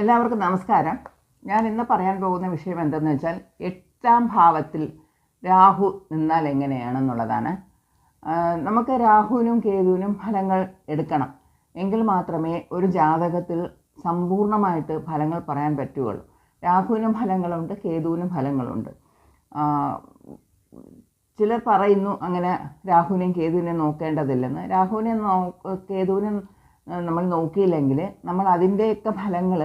എല്ലാവർക്കും നമസ്കാരം. ഞാൻ ഇന്ന് പറയാൻ പോകുന്ന വിഷയം എന്തെന്ന് വെച്ചാൽ എട്ടാം ഭാവത്തിൽ രാഹു നിന്നാൽ എങ്ങനെയാണെന്നുള്ളതാണ്. നമുക്ക് രാഹുവിനും കേതുവിനും ഫലങ്ങൾ എടുക്കണം. എങ്കിൽ മാത്രമേ ഒരു ജാതകത്തിൽ സമ്പൂർണമായിട്ട് ഫലങ്ങൾ പറയാൻ പറ്റുകയുള്ളൂ. രാഹുവിനും ഫലങ്ങളുണ്ട് കേതുവിനും ഫലങ്ങളുണ്ട്. ചിലർ പറയുന്നു അങ്ങനെ രാഹുവിനെയും കേതുവിനെയും നോക്കേണ്ടതില്ലെന്ന്. രാഹുവിനെ നോ കേതുവിനെ നമ്മൾ നോക്കിയില്ലെങ്കിൽ നമ്മൾ അതിന്റെയൊക്കെ ഫലങ്ങൾ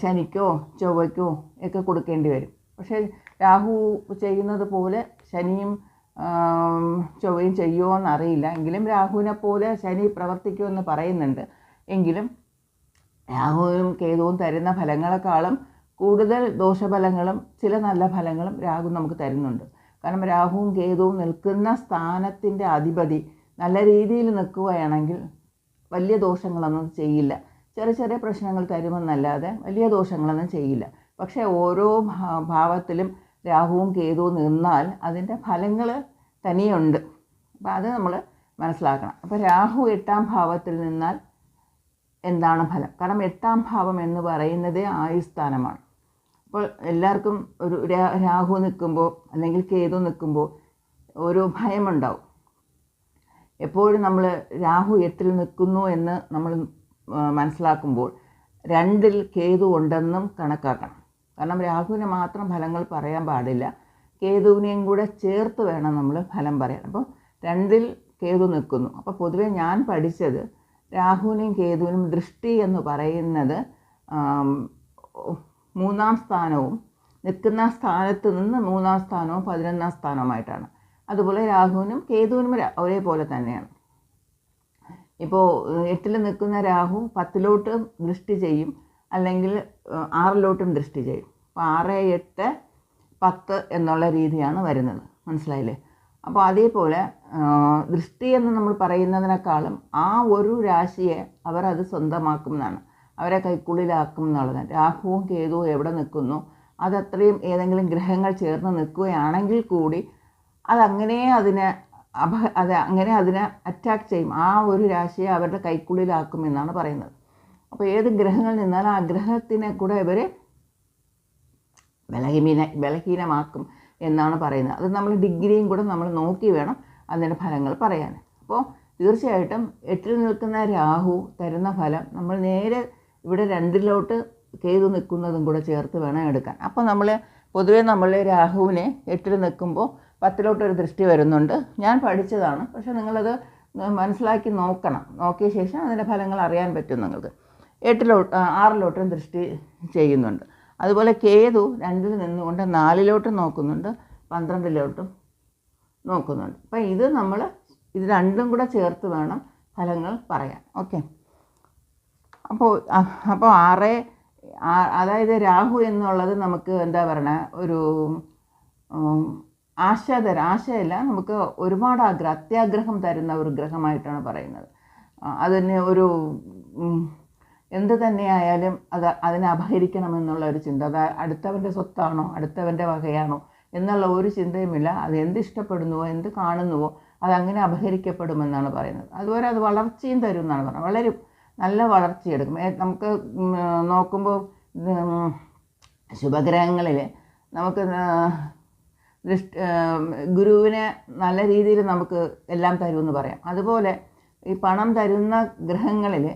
ശനിക്കോ ചൊവ്വയ്ക്കോ ഒക്കെ കൊടുക്കേണ്ടി വരും. പക്ഷേ രാഹു ചെയ്യുന്നത് പോലെ ശനിയും ചൊവ്വയും ചെയ്യുമോ എന്നറിയില്ല എങ്കിലും രാഹുവിനെ പോലെ ശനി പ്രവർത്തിക്കുമെന്ന് പറയുന്നുണ്ട്. എങ്കിലും രാഹുവും കേതുവും തരുന്ന ഫലങ്ങളെക്കാളും കൂടുതൽ ദോഷഫലങ്ങളും ചില നല്ല ഫലങ്ങളും രാഹു നമുക്ക് തരുന്നുണ്ട്. കാരണം രാഹുവും കേതുവും നിൽക്കുന്ന സ്ഥാനത്തിന്റെ അധിപതി നല്ല രീതിയിൽ നിൽക്കുകയാണെങ്കിൽ വലിയ ദോഷങ്ങളൊന്നും ചെയ്യില്ല. ചെറിയ ചെറിയ പ്രശ്നങ്ങൾ തരുമെന്നല്ലാതെ വലിയ ദോഷങ്ങളൊന്നും ചെയ്യില്ല. പക്ഷേ ഓരോ ഭാവത്തിലും രാഹുവും കേതുവും നിന്നാൽ അതിന്റെ ഫലങ്ങൾ തനിയുണ്ട്. അപ്പോൾ അത് നമ്മൾ മനസ്സിലാക്കണം. അപ്പോൾ രാഹു എട്ടാം ഭാവത്തിൽ നിന്നാൽ എന്താണ് ഫലം? കാരണം എട്ടാം ഭാവം എന്ന് പറയുന്നത് ആയുസ്ഥാനമാണ് അപ്പോൾ എല്ലാവർക്കും ഒരു രാഹു നിൽക്കുമ്പോൾ അല്ലെങ്കിൽ കേതു നിൽക്കുമ്പോൾ ഒരു ഭയമുണ്ടാവും. എപ്പോഴും നമ്മൾ രാഹു എട്ടിൽ നിൽക്കുന്നു എന്ന് നമ്മൾ മനസ്സിലാക്കുമ്പോൾ രണ്ടിൽ കേതു ഉണ്ടെന്നും കണക്കാക്കണം. കാരണം രാഹുവിന് മാത്രം ഫലങ്ങൾ പറയാൻ പാടില്ല. കേതുവിനെയും കൂടെ ചേർത്ത് വേണം നമ്മൾ ഫലം പറയാൻ. അപ്പോൾ രണ്ടിൽ കേതു നിൽക്കുന്നു. അപ്പോൾ പൊതുവെ ഞാൻ പഠിച്ചത് രാഹുവിനെയും കേതുവിനും ദൃഷ്ടി എന്ന് പറയുന്നത് മൂന്നാം സ്ഥാനവും നിൽക്കുന്ന സ്ഥാനത്ത് നിന്ന് മൂന്നാം സ്ഥാനവും പതിനൊന്നാം സ്ഥാനവുമായിട്ടാണ്. അതുപോലെ രാഹുവിനും കേതുവിനും ഒരേപോലെ തന്നെയാണ്. ഇപ്പോൾ എട്ടിൽ നിൽക്കുന്ന രാഹു പത്തിലോട്ട് ദൃഷ്ടി ചെയ്യും. അല്ലെങ്കിൽ ആറിലോട്ടും ദൃഷ്ടി ചെയ്യും. അപ്പോൾ ആറ് എട്ട് പത്ത് എന്നുള്ള രീതിയാണ് വരുന്നത്. മനസ്സിലായില്ലേ? അപ്പോൾ അതേപോലെ ദൃഷ്ടി എന്ന് നമ്മൾ പറയുന്നതിനേക്കാളും ആ ഒരു രാശിയെ അവർ അത് സ്വന്തമാക്കും എന്നാണ്. അവരെ കൈക്കുള്ളിലാക്കും എന്നുള്ളതാണ് രാഹുവും കേതുവും എവിടെ നിൽക്കുന്നു? അതത്രയും ഏതെങ്കിലും ഗ്രഹങ്ങൾ ചേർന്ന് നിൽക്കുകയാണെങ്കിൽ കൂടി അതങ്ങനെ അതിനെ അപ അത് അങ്ങനെ അതിനെ അറ്റാക്ക് ചെയ്യും. ആ ഒരു രാശിയെ അവരുടെ കൈക്കുള്ളിലാക്കും എന്നാണ് പറയുന്നത്. അപ്പോൾ ഏത് ഗ്രഹങ്ങൾ നിന്നാലും ആ ഗ്രഹത്തിനെ കൂടെ ഇവർ ബലഹീന ബലഹീനമാക്കും എന്നാണ് പറയുന്നത്. അത് നമ്മൾ ഡിഗ്രിയും കൂടെ നമ്മൾ നോക്കി വേണം അതിന്റെ ഫലങ്ങൾ പറയാൻ. അപ്പോൾ തീർച്ചയായിട്ടും എട്ടിൽ നിൽക്കുന്ന രാഹു തരുന്ന ഫലം നമ്മൾ നേരെ ഇവിടെ രണ്ടിലോട്ട് ചെയ്തു നിൽക്കുന്നതും കൂടെ ചേർത്ത് വേണം എടുക്കാൻ. അപ്പോൾ നമ്മൾ പൊതുവേ നമ്മൾ രാഹുവിനെ എട്ടിൽ നിൽക്കുമ്പോൾ പത്തിലോട്ടൊരു ദൃഷ്ടി വരുന്നുണ്ട്. ഞാൻ പഠിച്ചതാണ്. പക്ഷേ നിങ്ങളത് മനസ്സിലാക്കി നോക്കണം. നോക്കിയ ശേഷം അതിന്റെ ഫലങ്ങൾ അറിയാൻ പറ്റും നിങ്ങൾക്ക്. എട്ടിലോട്ട് ആറിലോട്ടും ദൃഷ്ടി ചെയ്യുന്നുണ്ട്. അതുപോലെ കേതു രണ്ടിൽ നിന്നുകൊണ്ട് നാലിലോട്ടും നോക്കുന്നുണ്ട് പന്ത്രണ്ടിലോട്ടും നോക്കുന്നുണ്ട്. അപ്പം ഇത് നമ്മൾ ഇത് രണ്ടും കൂടെ ചേർത്ത് വേണം ഫലങ്ങൾ പറയാൻ. ഓക്കെ. അപ്പോൾ അപ്പോൾ ആറ് അതായത് രാഹു എന്നുള്ളത് നമുക്ക് എന്താ പറയണ? ഒരു ഉം, ആശ ആശയല്ല നമുക്ക് ഒരുപാട് ആഗ്രഹം അത്യാഗ്രഹം തരുന്ന ഒരു ഗ്രഹമായിട്ടാണ് പറയുന്നത്. അതിന് ഒരു എന്ത് തന്നെയായാലും അത് അതിനെ അപഹരിക്കണമെന്നുള്ള ഒരു ചിന്ത. അത് അടുത്തവന്റെ സ്വത്താണോ അടുത്തവന്റെ വകയാണോ എന്നുള്ള ഒരു ചിന്തയുമില്ല. അത് എന്ത് ഇഷ്ടപ്പെടുന്നുവോ എന്ത് കാണുന്നുവോ അതങ്ങനെ അപഹരിക്കപ്പെടുമെന്നാണ് പറയുന്നത്. അതുപോലെ അത് വളർച്ചയും തരും എന്നാണ് പറയുന്നത്. വളരും നല്ല വളർച്ചയെടുക്കും നമുക്ക് നോക്കുമ്പോൾ ശുഭഗ്രഹങ്ങളിൽ നമുക്ക് ഗുരുവിനെ നല്ല രീതിയിൽ നമുക്ക് എല്ലാം തരുമെന്ന് പറയാം. അതുപോലെ ഈ പണം തരുന്ന ഗ്രഹങ്ങളിൽ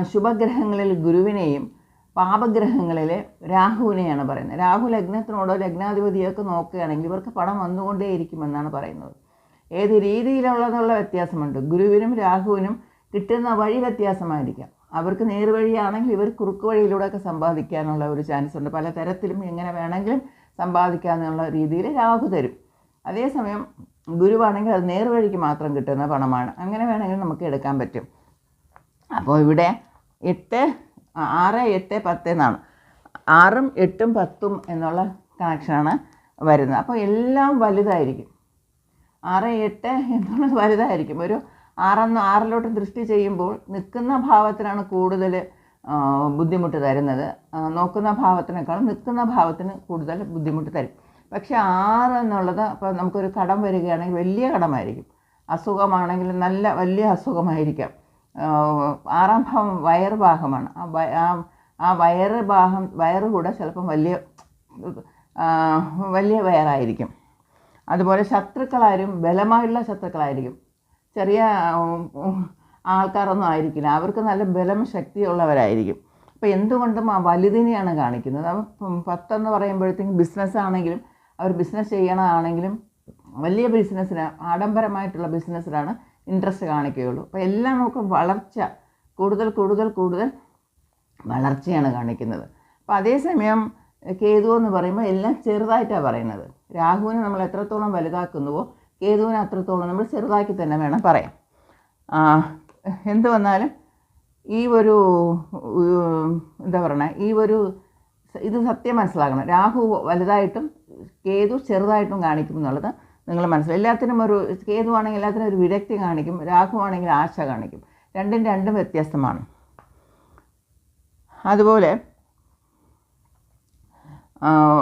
അശുഭഗ്രഹങ്ങളിൽ ഗുരുവിനെയും പാപഗ്രഹങ്ങളിൽ രാഹുവിനെയാണ് പറയുന്നത്. രാഹു ലഗ്നത്തിനോടോ ലഗ്നാധിപതിയൊക്കെ നോക്കുകയാണെങ്കിൽ ഇവർക്ക് പണം വന്നുകൊണ്ടേയിരിക്കുമെന്നാണ് പറയുന്നത്. ഏത് രീതിയിലുള്ളതുള്ള വ്യത്യാസമുണ്ട്? ഗുരുവിനും രാഹുവിനും കിട്ടുന്ന വഴി വ്യത്യാസമായിരിക്കാം. അവർക്ക് നേർവഴിയാണെങ്കിൽ ഇവർ കുറുക്ക് വഴിയിലൂടെയൊക്കെ സമ്പാദിക്കാനുള്ള ഒരു ചാൻസ് ഉണ്ട് പല തരത്തിലും എങ്ങനെ വേണമെങ്കിലും സമ്പാദിക്കാമെന്നുള്ള രീതിയിൽ രാഹു തരും. അതേസമയം ഗുരുവാണെങ്കിൽ അത് നേർവഴിക്ക് മാത്രം കിട്ടുന്ന പണമാണ്. അങ്ങനെ വേണമെങ്കിൽ നമുക്ക് എടുക്കാൻ പറ്റും. അപ്പോൾ ഇവിടെ എട്ട് ആറ് എട്ട് പത്ത് എന്നാണ്. ആറും എട്ടും പത്തും എന്നുള്ള കണക്ഷനാണ് വരുന്നത്. അപ്പോൾ എല്ലാം വലുതായിരിക്കും. ആറ് എട്ട് എന്നുള്ളത് വലുതായിരിക്കും. ഒരു ആറെന്ന് ആറിലോട്ട് ദൃഷ്ടി ചെയ്യുമ്പോൾ നിൽക്കുന്ന ഭാവത്തിനാണ് കൂടുതൽ ബുദ്ധിമുട്ട് തരുന്നത്. നോക്കുന്ന ഭാവത്തിനേക്കാൾ നിൽക്കുന്ന ഭാവത്തിന് കൂടുതൽ ബുദ്ധിമുട്ട് തരും. പക്ഷേ ആറ് എന്നുള്ളത് അപ്പോൾ നമുക്കൊരു കടം വരികയാണെങ്കിൽ വലിയ കടമായിരിക്കും. അസുഖമാണെങ്കിൽ നല്ല വലിയ അസുഖമായിരിക്കാം. ആറാം ഭാവം വയർ ഭാഗമാണ്. ആ ആ വയറ് ഭാഗം വയറ് കൂടെ ചിലപ്പം വലിയ വലിയ വയറായിരിക്കും. അതുപോലെ ശത്രുക്കളാരും ബലമായുള്ള ശത്രുക്കളായിരിക്കും. ചെറിയ ആൾക്കാരൊന്നും ആയിരിക്കില്ല. അവർക്ക് നല്ല ബലം ശക്തിയുള്ളവരായിരിക്കും. അപ്പോൾ എന്തുകൊണ്ടും ആ വലുതിനെയാണ് കാണിക്കുന്നത്. അപ്പം പത്തെന്ന് പറയുമ്പോഴത്തേക്കും ബിസിനസ് ആണെങ്കിലും അവർ ബിസിനസ് ചെയ്യണതാണെങ്കിലും വലിയ ബിസിനസ്സിന് ആഡംബരമായിട്ടുള്ള ബിസിനസ്സിലാണ് ഇൻട്രസ്റ്റ് കാണിക്കുകയുള്ളൂ. അപ്പോൾ എല്ലാം നമുക്ക് വളർച്ച കൂടുതൽ കൂടുതൽ കൂടുതൽ വളർച്ചയാണ് കാണിക്കുന്നത്. അപ്പോൾ അതേസമയം കേതു എന്ന് പറയുമ്പോൾ എല്ലാം ചെറുതായിട്ടാണ് പറയുന്നത്. രാഹുവിനെ നമ്മൾ എത്രത്തോളം വലുതാക്കുന്നുവോ കേതുവിനെ അത്രത്തോളം നമ്മൾ ചെറുതാക്കി തന്നെ വേണം പറയാം എന്ത് വന്നാലും ഈ ഒരു എന്താ പറയണേ ഈ ഒരു ഇത് സത്യം മനസ്സിലാക്കണം. രാഹു വലുതായിട്ടും കേതു ചെറുതായിട്ടും കാണിക്കും എന്നുള്ളത് നിങ്ങൾ മനസ്സിലാക്കും എല്ലാത്തിനും ഒരു കേതു ആണെങ്കിൽ എല്ലാത്തിനും ഒരു വിരക്തി കാണിക്കും രാഹു ആണെങ്കിൽ ആശ കാണിക്കും. രണ്ടും രണ്ടും വ്യത്യസ്തമാണ്. അതുപോലെ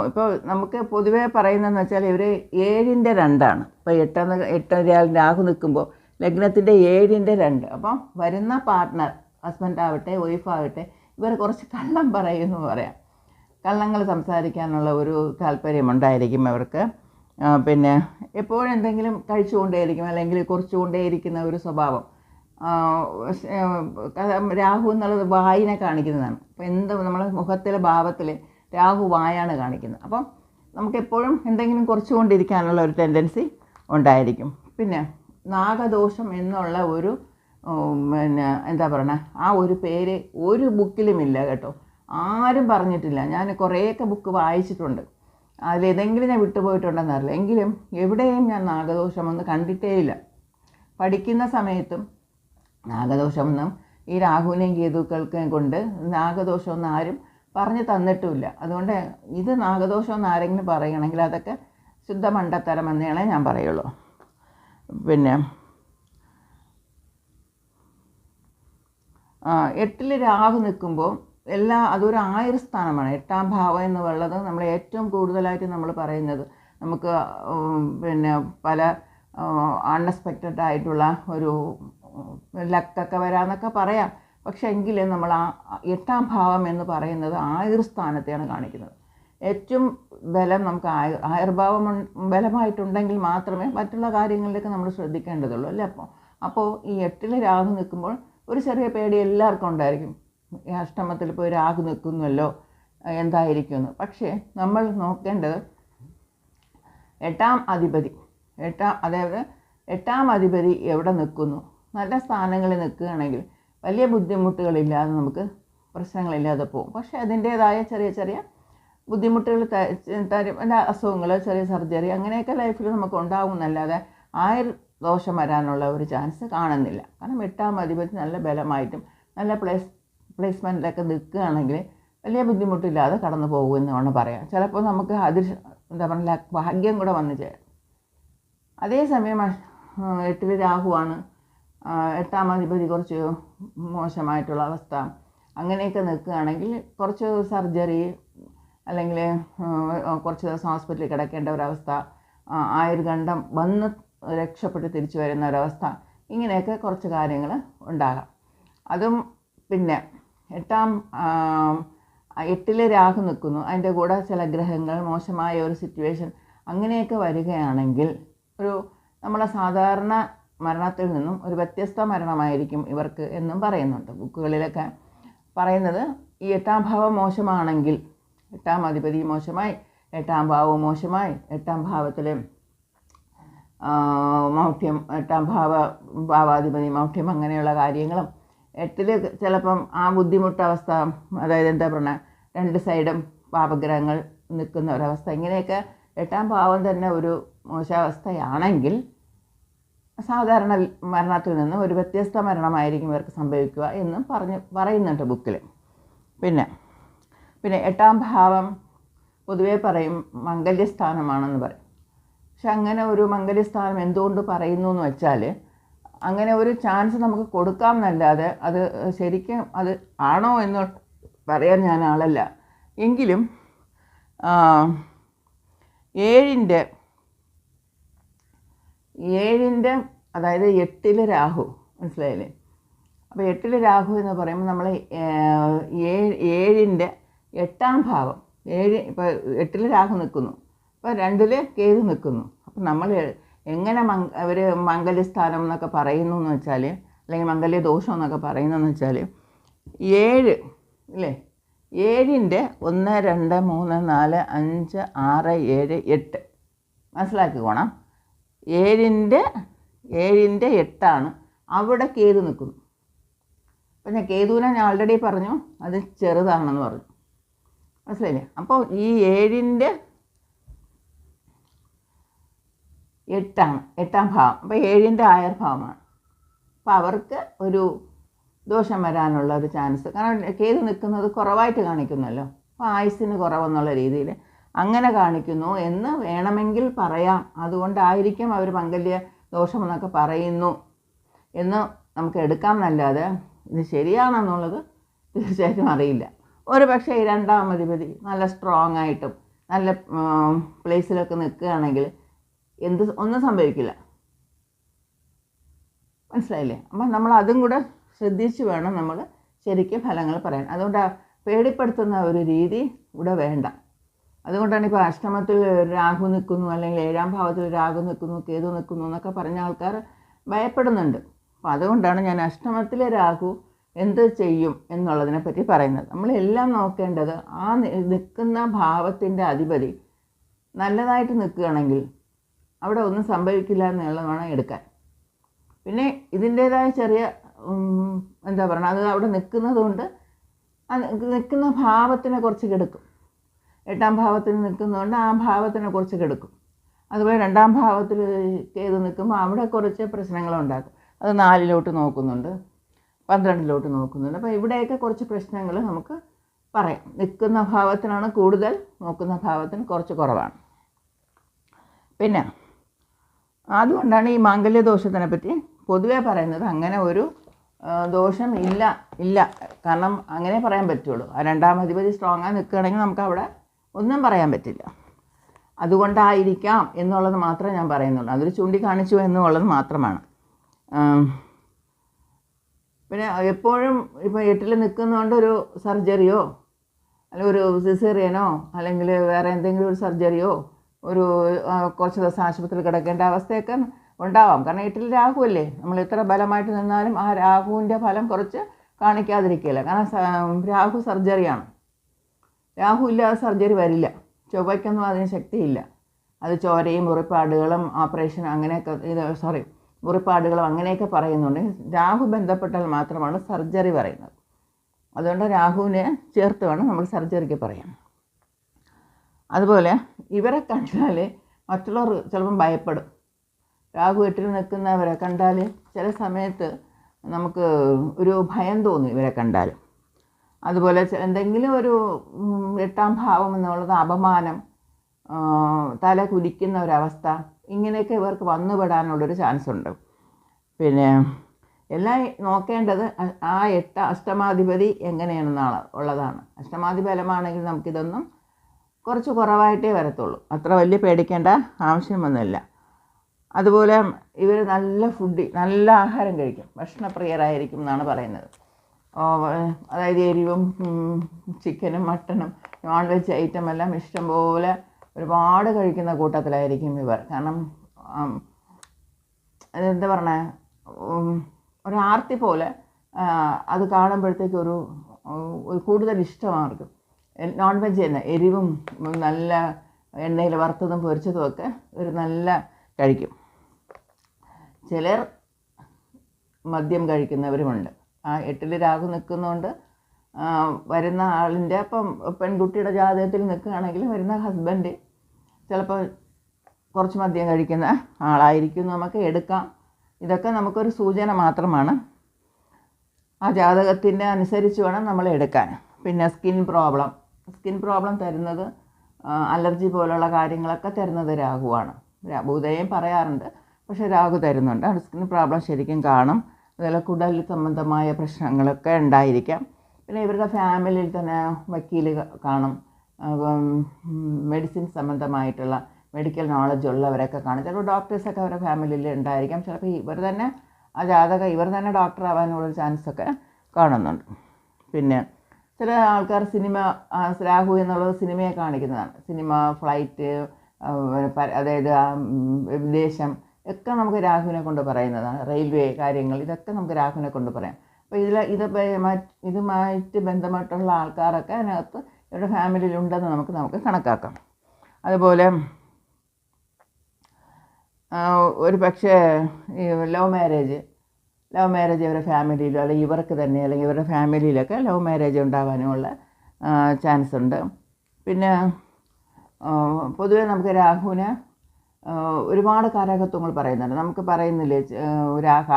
ഇപ്പോൾ നമുക്ക് പൊതുവേ പറയുന്നതെന്ന് വെച്ചാൽ ഇവർ ഏഴിന്റെ രണ്ടാണ്. ഇപ്പോൾ എട്ടെന്ന് എട്ട് രാഹു നിൽക്കുമ്പോൾ ലഗ്നത്തിന്റെ ഏഴിന്റെ രണ്ട്. അപ്പം വരുന്ന പാർട്ട്ണർ ഹസ്ബൻഡ് ആവട്ടെ വൈഫ് ആവട്ടെ ഇവർ കുറച്ച് കള്ളം പറയുമെന്ന് പറയാം. കള്ളങ്ങൾ സംസാരിക്കാനുള്ള ഒരു താല്പര്യമുണ്ടായിരിക്കും അവർക്ക്. പിന്നെ എപ്പോഴും എന്തെങ്കിലും കഴിച്ചുകൊണ്ടേയിരിക്കും അല്ലെങ്കിൽ കുറിച്ചുകൊണ്ടേയിരിക്കുന്ന ഒരു സ്വഭാവം. രാഹു എന്നുള്ളത് വായിനെ കാണിക്കുന്നതാണ്. അപ്പോൾ എന്ത് നമ്മളെ മുഖത്തിലെ ഭാവത്തിൽ രാഹു വായാണ് കാണിക്കുന്നത്. അപ്പം നമുക്കെപ്പോഴും എന്തെങ്കിലും കുറച്ചുകൊണ്ടിരിക്കാനുള്ള ഒരു ടെൻഡൻസി ഉണ്ടായിരിക്കും. പിന്നെ നാഗദോഷം എന്നുള്ള ഒരു പിന്നെ എന്താ പറയണേ ആ ഒരു പേര് ഒരു ബുക്കിലുമില്ല കേട്ടോ. ആരും പറഞ്ഞിട്ടില്ല. ഞാൻ കുറേയൊക്കെ ബുക്ക് വായിച്ചിട്ടുണ്ട്. അതിലേതെങ്കിലും ഞാൻ വിട്ടുപോയിട്ടുണ്ടെന്നറിയില്ല എങ്കിലും എവിടെയും ഞാൻ നാഗദോഷമൊന്നും കണ്ടിട്ടേ ഇല്ല പഠിക്കുന്ന സമയത്തും നാഗദോഷമൊന്നും ഈ രാഹുവിനെയും കേതുക്കൾക്കും കൊണ്ട് നാഗദോഷമൊന്നും ആരും പറഞ്ഞു തന്നിട്ടുമില്ല. അതുകൊണ്ട് ഇത് നാഗദോഷം എന്ന് ആരെങ്കിലും പറയണമെങ്കിൽ അതൊക്കെ ശുദ്ധ മണ്ടത്തരം എന്നേ ഞാൻ പറയുള്ളൂ. പിന്നെ എട്ടിൽ രാഹു നിൽക്കുമ്പോൾ എല്ലാ അതൊരു ആയുർ സ്ഥാനമാണ് എട്ടാം ഭാവം എന്നുള്ളത് നമ്മൾ ഏറ്റവും കൂടുതലായിട്ട് നമ്മൾ പറയുന്നത്. നമുക്ക് പിന്നെ പല അൺഎക്സ്പെക്റ്റഡ് ആയിട്ടുള്ള ഒരു ലക്കൊക്കെ വരാമെന്നൊക്കെ പറയാം. പക്ഷേ എങ്കിലും നമ്മൾ ആ എട്ടാം ഭാവം എന്ന് പറയുന്നത് ആയുർ സ്ഥാനത്തെയാണ് കാണിക്കുന്നത്. ഏറ്റവും ബലം നമുക്ക് ആയുർ ആയുർഭാവം ബലമായിട്ടുണ്ടെങ്കിൽ മാത്രമേ മറ്റുള്ള കാര്യങ്ങളിലേക്ക് നമ്മൾ ശ്രദ്ധിക്കേണ്ടതുള്ളൂ അല്ലേ? അപ്പോൾ അപ്പോൾ ഈ എട്ടിൽ രാഹു നിൽക്കുമ്പോൾ ഒരു ചെറിയ പേടി എല്ലാവർക്കും ഉണ്ടായിരിക്കും. അഷ്ടമത്തിൽ പോയി രാഹു നിൽക്കുന്നല്ലോ എന്തായിരിക്കുമെന്ന്. പക്ഷേ നമ്മൾ നോക്കേണ്ടത് എട്ടാം അധിപതി എട്ടാം അതായത് എട്ടാം അധിപതി എവിടെ നിൽക്കുന്നു? നല്ല സ്ഥാനങ്ങളിൽ നിൽക്കുകയാണെങ്കിൽ വലിയ ബുദ്ധിമുട്ടുകളില്ലാതെ നമുക്ക് പ്രശ്നങ്ങളില്ലാതെ പോകും. പക്ഷേ അതിന്റേതായ ചെറിയ ചെറിയ ബുദ്ധിമുട്ടുകൾ തരും അസുഖങ്ങൾ ചെറിയ സർജറി അങ്ങനെയൊക്കെ ലൈഫിൽ നമുക്ക് ഉണ്ടാകുന്നല്ലാതെ ആയുർ ദോഷം വരാനുള്ള ഒരു ചാൻസ് കാണുന്നില്ല. കാരണം എട്ടാം അധിപതി നല്ല ബലമായിട്ടും നല്ല പ്ലേസ് പ്ലേസ്മെന്റിലൊക്കെ നിൽക്കുകയാണെങ്കിൽ വലിയ ബുദ്ധിമുട്ടില്ലാതെ കടന്നു പോകുമെന്ന് വേണം പറയാം. ചിലപ്പോൾ നമുക്ക് അതിൽ എന്താ പറയുക ഭാഗ്യം കൂടെ വന്നു ചേരും. അതേസമയം എട്ടിൽ രാഹുവാണ് എട്ടാം അധിപതി കുറച്ച് മോശമായിട്ടുള്ള അവസ്ഥ. അങ്ങനെയൊക്കെ നിൽക്കുകയാണെങ്കിൽ കുറച്ച് സർജറി അല്ലെങ്കിൽ കുറച്ച് ദിവസം ഹോസ്പിറ്റലിൽ കിടക്കേണ്ട ഒരവസ്ഥ ആയുർഗണ്ഡം വന്ന് രക്ഷപ്പെട്ട് തിരിച്ചു വരുന്ന ഒരവസ്ഥ ഇങ്ങനെയൊക്കെ കുറച്ച് കാര്യങ്ങൾ ഉണ്ടാകാം. അതും പിന്നെ എട്ടാം എട്ടിൽ രാഹു നിൽക്കുന്നു. അതിന്റെ കൂടെ ചില ഗ്രഹങ്ങൾ മോശമായ ഒരു സിറ്റുവേഷൻ അങ്ങനെയൊക്കെ വരികയാണെങ്കിൽ ഒരു നമ്മളെ സാധാരണ മരണത്തിൽ നിന്നും ഒരു വ്യത്യസ്ത മരണമായിരിക്കും ഇവർക്ക് എന്നും പറയുന്നുണ്ട്. ബുക്കുകളിലൊക്കെ പറയുന്നത് ഈ എട്ടാം ഭാവം മോശമാണെങ്കിൽ എട്ടാം അധിപതി മോശമായി എട്ടാം ഭാവവും മോശമായി എട്ടാം ഭാവത്തിലെ മൗഢ്യം എട്ടാം ഭാവ ഭാവാധിപതി മൗഢ്യം അങ്ങനെയുള്ള കാര്യങ്ങളും. എട്ടിൽ ചിലപ്പം ആ ബുദ്ധിമുട്ടവസ്ഥ അതായത് എന്താ പറയുക രണ്ട് സൈഡും പാപഗ്രഹങ്ങൾ നിൽക്കുന്ന ഒരവസ്ഥ. ഇങ്ങനെയൊക്കെ എട്ടാം ഭാവം തന്നെ ഒരു മോശാവസ്ഥയാണെങ്കിൽ സാധാരണ മരണത്തിൽ നിന്ന് ഒരു വ്യത്യസ്ത മരണമായിരിക്കും ഇവർക്ക് സംഭവിക്കുക എന്നും പറഞ്ഞ് പറയുന്നുണ്ട് ബുക്കിൽ. പിന്നെ പിന്നെ എട്ടാം ഭാവം പൊതുവേ പറയും മംഗല്യസ്ഥാനമാണെന്ന് പറയും. പക്ഷെ അങ്ങനെ ഒരു മംഗല്യസ്ഥാനം എന്തുകൊണ്ട് പറയുന്നു എന്ന് വെച്ചാൽ അങ്ങനെ ഒരു ചാൻസ് നമുക്ക് കൊടുക്കാം എന്നല്ലാതെ അത് ശരിക്കും അത് ആണോ എന്ന് പറയാൻ ഞാൻ ആളല്ല. എങ്കിലും ഏഴിന്റെ ഏഴിന്റെ അതായത് എട്ടിൽ രാഹു മനസ്സിലായില്ലേ? അപ്പോൾ എട്ടിൽ രാഹു എന്ന് പറയുമ്പോൾ നമ്മൾ ഏഴ് ഏഴിന്റെ എട്ടാം ഭാവം. ഏഴ് ഇപ്പോൾ എട്ടിൽ രാഹു നിൽക്കുന്നു അപ്പോൾ രണ്ടിൽ കേതു നിൽക്കുന്നു അപ്പം നമ്മൾ എങ്ങനെ മങ് അവർ മംഗല്യസ്ഥാനം എന്നൊക്കെ പറയുന്നു എന്ന് വെച്ചാൽ അല്ലെങ്കിൽ മംഗല്യ ദോഷം എന്നൊക്കെ പറയുന്നതെന്ന് വെച്ചാൽ ഏഴ് അല്ലേ ഏഴിന്റെ ഒന്ന് രണ്ട് മൂന്ന് നാല് അഞ്ച് ആറ് ഏഴ് എട്ട്. മനസ്സിലാക്കിക്കോണം. ഏഴിന്റെ ഏഴിന്റെ എട്ടാണ്. അവിടെ കേതു നിൽക്കുന്നു അപ്പം ഞാൻ കേതുവിനെ ഞാൻ ഓൾറെഡി പറഞ്ഞു. അത് ചെറുതാണെന്ന് പറഞ്ഞു. മനസ്സിലായില്ലേ? അപ്പോൾ ഈ ഏഴിന്റെ എട്ടാണ് എട്ടാം ഭാവം. അപ്പോൾ ഏഴിന്റെ ആയർ ഭാവമാണ് അപ്പോൾ അവർക്ക് ഒരു ദോഷം വരാനുള്ള ഒരു ചാൻസ്. കാരണം കേത് നിൽക്കുന്നത് കുറവായിട്ട് കാണിക്കുന്നല്ലോ. അപ്പോൾ ആയുസ്സിന് കുറവെന്നുള്ള രീതിയിൽ അങ്ങനെ കാണിക്കുന്നു എന്ന് വേണമെങ്കിൽ പറയാം. അതുകൊണ്ടായിരിക്കും അവർ മംഗല്യ ദോഷമെന്നൊക്കെ പറയുന്നു എന്ന് നമുക്ക് എടുക്കാം എന്നല്ലാതെ ഇത് ശരിയാണെന്നുള്ളത് തീർച്ചയായിട്ടും അറിയില്ല. ഒരു പക്ഷേ ഈ രണ്ടാം അധിപതി നല്ല സ്ട്രോങ് ആയിട്ടും നല്ല പ്ലേസിലൊക്കെ നിൽക്കുകയാണെങ്കിൽ എന്ത് ഒന്നും സംഭവിക്കില്ല. മനസ്സിലായില്ലേ? അപ്പം നമ്മൾ അതും കൂടെ ശ്രദ്ധിച്ച് വേണം നമ്മൾ ശരിക്കും ഫലങ്ങൾ പറയാൻ. അതുകൊണ്ട് പേടിപ്പെടുത്തുന്ന ഒരു രീതി ഇവിടെ വേണ്ട. അതുകൊണ്ടാണ് ഇപ്പോൾ അഷ്ടമത്തിൽ രാഹു നിൽക്കുന്നു അല്ലെങ്കിൽ ഏഴാം ഭാവത്തിൽ രാഹു നിൽക്കുന്നു കേതു നിൽക്കുന്നു എന്നൊക്കെ പറഞ്ഞ ആൾക്കാർ ഭയപ്പെടുന്നുണ്ട്. അപ്പോൾ അതുകൊണ്ടാണ് ഞാൻ അഷ്ടമത്തിലെ രാഹു എന്ത് ചെയ്യും എന്നുള്ളതിനെ പറ്റി പറയുന്നത്. നമ്മളെല്ലാം നോക്കേണ്ടത് ആ നിൽക്കുന്ന ഭാവത്തിന്റെ അധിപതി നല്ലതായിട്ട് നിൽക്കുകയാണെങ്കിൽ അവിടെ ഒന്നും സംഭവിക്കില്ല എന്നുള്ളത് വേണം എടുക്കാൻ. പിന്നെ ഇതിന്റേതായ ചെറിയ എന്താ പറയുക അത് അവിടെ നിൽക്കുന്നത് കൊണ്ട് നിൽക്കുന്ന ഭാവത്തിനെ കുറച്ച് കെടുക്കും. എട്ടാം ഭാവത്തിൽ നിൽക്കുന്നതുകൊണ്ട് ആ ഭാവത്തിനെ കുറച്ച് കെടുക്കും. അതുപോലെ രണ്ടാം ഭാവത്തിൽ ചെയ്ത് നിൽക്കുമ്പോൾ അവിടെ കുറച്ച് പ്രശ്നങ്ങളുണ്ടാകും അത് നാലിലോട്ട് നോക്കുന്നുണ്ട്. പന്ത്രണ്ടിലോട്ട് നോക്കുന്നുണ്ട്. അപ്പോൾ ഇവിടെയൊക്കെ കുറച്ച് പ്രശ്നങ്ങൾ നമുക്ക് പറയാം. നിൽക്കുന്ന ഭാവത്തിനാണ് കൂടുതൽ നോക്കുന്ന ഭാവത്തിന് കുറച്ച് കുറവാണ്. പിന്നെ അതുകൊണ്ടാണ് ഈ മാംഗല്യ ദോഷത്തിനെ പറ്റി പൊതുവേ പറയുന്നത് അങ്ങനെ ഒരു ദോഷം ഇല്ല ഇല്ല. കാരണം അങ്ങനെ പറയാൻ പറ്റുള്ളൂ. രണ്ടാം അധിപതി സ്ട്രോങ് ആയി നിൽക്കുകയാണെങ്കിൽ നമുക്ക് അവിടെ ഒന്നും പറയാൻ പറ്റില്ല. അതുകൊണ്ടായിരിക്കാം എന്നുള്ളത് മാത്രമേ ഞാൻ പറയുന്നുള്ളൂ. അതൊരു ചൂണ്ടിക്കാണിച്ചു എന്നുള്ളത് മാത്രമാണ്. പിന്നെ എപ്പോഴും ഇപ്പോൾ എട്ടിൽ നിൽക്കുന്നതുകൊണ്ട് ഒരു സർജറിയോ അല്ലെങ്കിൽ ഒരു സിസേറിയനോ അല്ലെങ്കിൽ വേറെ എന്തെങ്കിലും ഒരു സർജറിയോ ഒരു കുറച്ച് ദിവസം ആശുപത്രിയിൽ കിടക്കേണ്ട അവസ്ഥയൊക്കെ ഉണ്ടാവാം. കാരണം എട്ടിൽ രാഹുവല്ലേ നമ്മൾ എത്ര ബലമായിട്ട് നിന്നാലും ആ രാഹുവിന്റെ ഫലം കുറച്ച് കാണിക്കാതിരിക്കില്ല കാരണം രാഹു സർജറിയാണ്. രാഹു ഇല്ലാതെ സർജറി വരില്ല. ചൊവ്വയ്ക്കൊന്നും അതിന് ശക്തിയില്ല. അത് ചോരയും മുറിപ്പാടുകളും ഓപ്പറേഷൻ അങ്ങനെയൊക്കെ ഇത് സോറി മുറിപ്പാടുകളും അങ്ങനെയൊക്കെ പറയുന്നുണ്ട്. രാഹു ബന്ധപ്പെട്ടാൽ മാത്രമാണ് സർജറി പറയുന്നത്. അതുകൊണ്ട് രാഹുവിനെ ചേർത്ത് വേണം നമ്മൾ സർജറിക്ക് പറയാം അതുപോലെ ഇവരെ കണ്ടാൽ മറ്റുള്ളവർ ചിലപ്പം ഭയപ്പെടും. രാഹു എട്ടിൽ നിൽക്കുന്നവരെ കണ്ടാൽ ചില സമയത്ത് നമുക്ക് ഒരു ഭയം തോന്നും ഇവരെ കണ്ടാൽ അതുപോലെ എന്തെങ്കിലും ഒരു എട്ടാം ഭാവം എന്നുള്ളത് അപമാനം തല കുലിക്കുന്ന ഒരവസ്ഥ ഇങ്ങനെയൊക്കെ ഇവർക്ക് വന്നുപെടാനുള്ളൊരു ചാൻസ് ഉണ്ട്. പിന്നെ എല്ലാം നോക്കേണ്ടത് ആ എട്ട് അഷ്ടമാധിപതി എങ്ങനെയാണെന്നാണ് ഉള്ളതാണ്. അഷ്ടമാധി ബലമാണെങ്കിൽ നമുക്കിതൊന്നും കുറച്ച് കുറവായിട്ടേ വരത്തുള്ളൂ. അത്ര വലിയ പേടിക്കേണ്ട ആവശ്യമൊന്നുമില്ല. അതുപോലെ ഇവർ നല്ല ഫുഡ് നല്ല ആഹാരം കഴിക്കും. ഭക്ഷണപ്രിയരായിരിക്കും എന്നാണ് പറയുന്നത്. അതായത് എരിവും ചിക്കനും മട്ടനും നോൺ വെജ് ഐറ്റം എല്ലാം ഇഷ്ടംപോലെ ഒരുപാട് കഴിക്കുന്ന കൂട്ടത്തിലായിരിക്കും ഇവർ. കാരണം എന്താ പറഞ്ഞേ ഒരു ആർത്തി പോലെ അത് കാണുമ്പോഴത്തേക്ക് ഒരു കൂടുതൽ ഇഷ്ടമാണ് അവർക്ക് നോൺ വെജ് തന്നെ എരിവും നല്ല എണ്ണയിൽ വറുത്തതും പൊരിച്ചതും ഒക്കെ ഒരു നല്ല കഴിക്കും. ചിലർ മദ്യം കഴിക്കുന്നവരുമുണ്ട്. ആ എട്ടിൽ രാഹു നിൽക്കുന്നതുകൊണ്ട് വരുന്ന ആളിന്റെ അപ്പം പെൺകുട്ടിയുടെ ജാതകത്തിൽ നിൽക്കുകയാണെങ്കിൽ വരുന്ന ഹസ്ബൻഡ് ചിലപ്പോൾ കുറച്ച് മദ്യം കഴിക്കുന്ന ആളായിരിക്കും. നമുക്ക് എടുക്കാം. ഇതൊക്കെ നമുക്കൊരു സൂചന മാത്രമാണ്. ആ ജാതകത്തിന്റെ അനുസരിച്ച് വേണം നമ്മൾ എടുക്കാൻ. പിന്നെ സ്കിൻ പ്രോബ്ലം സ്കിൻ പ്രോബ്ലം തരുന്നത് അലർജി പോലുള്ള കാര്യങ്ങളൊക്കെ തരുന്നത് രാഹുവാണ്. ഭൂതയും പറയാറുണ്ട്. പക്ഷേ രാഹു തരുന്നുണ്ട്. സ്കിൻ പ്രോബ്ലം ശരിക്കും കാണും. അതുപോലെ കുടൽ സംബന്ധമായ പ്രശ്നങ്ങളൊക്കെ ഉണ്ടായിരിക്കാം. പിന്നെ ഇവരുടെ ഫാമിലിയിൽ തന്നെ വക്കീൽ കാണും. മെഡിസിൻ സംബന്ധമായിട്ടുള്ള മെഡിക്കൽ നോളജ് ഉള്ളവരൊക്കെ കാണും. ചിലപ്പോൾ ഡോക്ടേഴ്സൊക്കെ അവരുടെ ഫാമിലിയിൽ ഉണ്ടായിരിക്കാം. ചിലപ്പോൾ ഇവർ തന്നെ ആ ജാതക ഇവർ തന്നെ ഡോക്ടർ ആവാനുള്ള ചാൻസൊക്കെ കാണുന്നുണ്ട്. പിന്നെ ചില ആൾക്കാർ സിനിമ രാഹു എന്നുള്ളത് സിനിമയെ കാണിക്കുന്നതാണ്. സിനിമ ഫ്ലൈറ്റ് അതായത് വിദേശം ഒക്കെ നമുക്ക് രാഹുവിനെ കൊണ്ട് പറയുന്നതാണ്. റെയിൽവേ കാര്യങ്ങൾ ഇതൊക്കെ നമുക്ക് രാഹുവിനെ കൊണ്ട് പറയാം. അപ്പോൾ ഇതിൽ ഇത് ഇതുമായിട്ട് ബന്ധപ്പെട്ടുള്ള ആൾക്കാരൊക്കെ അതിനകത്ത് ഇവരുടെ ഫാമിലിയിലുണ്ടെന്ന് നമുക്ക് നമുക്ക് കണക്കാക്കാം. അതുപോലെ ഒരു പക്ഷേ ഈ ലവ് മാരേജ് ലവ് മാരേജ് ഇവരുടെ ഫാമിലിയിലോ അല്ലെങ്കിൽ ഇവർക്ക് തന്നെ അല്ലെങ്കിൽ ഇവരുടെ ഫാമിലിയിലൊക്കെ ലവ് മാരേജ് ഉണ്ടാവാനുമുള്ള ചാൻസ് ഉണ്ട് പിന്നെ പൊതുവേ നമുക്ക് രാഹുവിന് ഒരുപാട് കാരകത്വങ്ങൾ പറയുന്നുണ്ട്. നമുക്ക് പറയുന്നില്ലേ രാഹ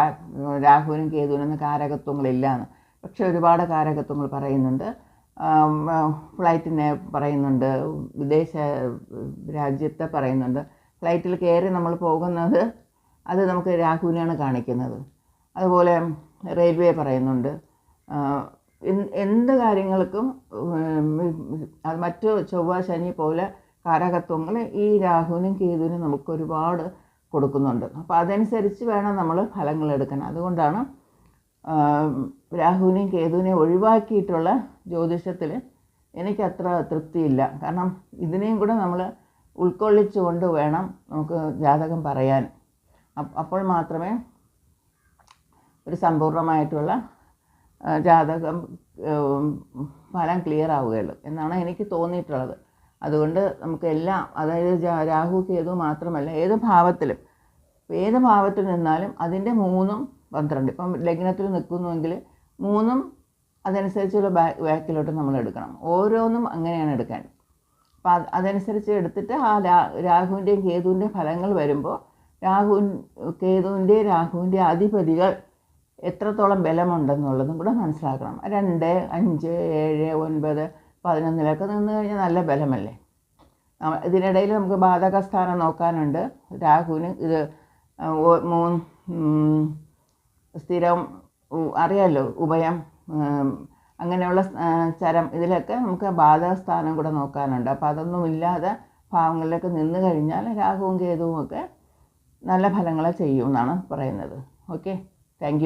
രാഹുവിനും കേതുവിനും കാരകത്വങ്ങളില്ല എന്ന് പക്ഷെ ഒരുപാട് കാരകത്വങ്ങൾ പറയുന്നുണ്ട്. ഫ്ലൈറ്റിനെ പറയുന്നുണ്ട്. വിദേശ രാജ്യത്തെ പറയുന്നുണ്ട്. ഫ്ലൈറ്റിൽ കയറി നമ്മൾ പോകുന്നത് അത് നമുക്ക് രാഹുവിനെയാണ് കാണിക്കുന്നത്. അതുപോലെ റെയിൽവേ പറയുന്നുണ്ട്. എന്ത് കാര്യങ്ങൾക്കും അത് മറ്റു ചൊവ്വ ശനി പോലെ കാരകത്വങ്ങൾ ഈ രാഹുവിനും കേതുവിനും നമുക്ക് ഒരുപാട് കൊടുക്കുന്നുണ്ട്. അപ്പോൾ അതനുസരിച്ച് വേണം നമ്മൾ ഫലങ്ങൾ എടുക്കാൻ. അതുകൊണ്ടാണ് രാഹുവിനെയും കേതുവിനെയും ഒഴിവാക്കിയിട്ടുള്ള ജ്യോതിഷത്തിൽ എനിക്കത്ര തൃപ്തിയില്ല. കാരണം ഇതിനെയും കൂടെ നമ്മൾ ഉൾക്കൊള്ളിച്ചുകൊണ്ട് വേണം നമുക്ക് ജാതകം പറയാൻ. അപ്പോൾ മാത്രമേ ഒരു സമ്പൂർണമായിട്ടുള്ള ജാതകം ഫലം ക്ലിയർ ആവുകയുള്ളൂ എന്നാണ് എനിക്ക് തോന്നിയിട്ടുള്ളത്. അതുകൊണ്ട് നമുക്ക് എല്ലാം അതായത് രാഹു കേതു മാത്രമല്ല ഏത് ഭാവത്തിലും ഏത് ഭാവത്തിൽ നിന്നാലും അതിന്റെ മൂന്നും പന്ത്രണ്ട് ഇപ്പം ലഗ്നത്തിൽ നിൽക്കുന്നുവെങ്കിൽ മൂന്നും അതനുസരിച്ചുള്ള ബാ ബാക്കിലോട്ട് നമ്മൾ എടുക്കണം. ഓരോന്നും അങ്ങനെയാണ് എടുക്കാൻ. അപ്പം അത് അതനുസരിച്ച് എടുത്തിട്ട് ആ രാ രാഹുവിന്റെയും കേതുവിന്റെയും ഫലങ്ങൾ വരുമ്പോൾ രാഹു കേതുവിന്റെ രാഹുവിന്റെ അധിപതികൾ എത്രത്തോളം ബലമുണ്ടെന്നുള്ളതും കൂടെ മനസ്സിലാക്കണം. രണ്ട് അഞ്ച് ഏഴ് ഒൻപത് പതിനൊന്നിലൊക്കെ നിന്ന് കഴിഞ്ഞാൽ നല്ല ബലമല്ലേ? ഇതിനിടയിൽ നമുക്ക് ബാധക സ്ഥാനം നോക്കാനുണ്ട്. രാഹുവിന് ഇത് മൂന്ന് സ്ഥിരം അറിയാമല്ലോ ഉഭയം അങ്ങനെയുള്ള ചരം ഇതിലൊക്കെ നമുക്ക് ബാധക സ്ഥാനം കൂടെ നോക്കാനുണ്ട്. അപ്പോൾ അതൊന്നും ഇല്ലാതെ ഭാവങ്ങളിലൊക്കെ നിന്ന് കഴിഞ്ഞാൽ രാഹുവും കേതുവും ഒക്കെ നല്ല ഫലങ്ങളെ ചെയ്യും എന്നാണ് പറയുന്നത്. ഓക്കെ? താങ്ക്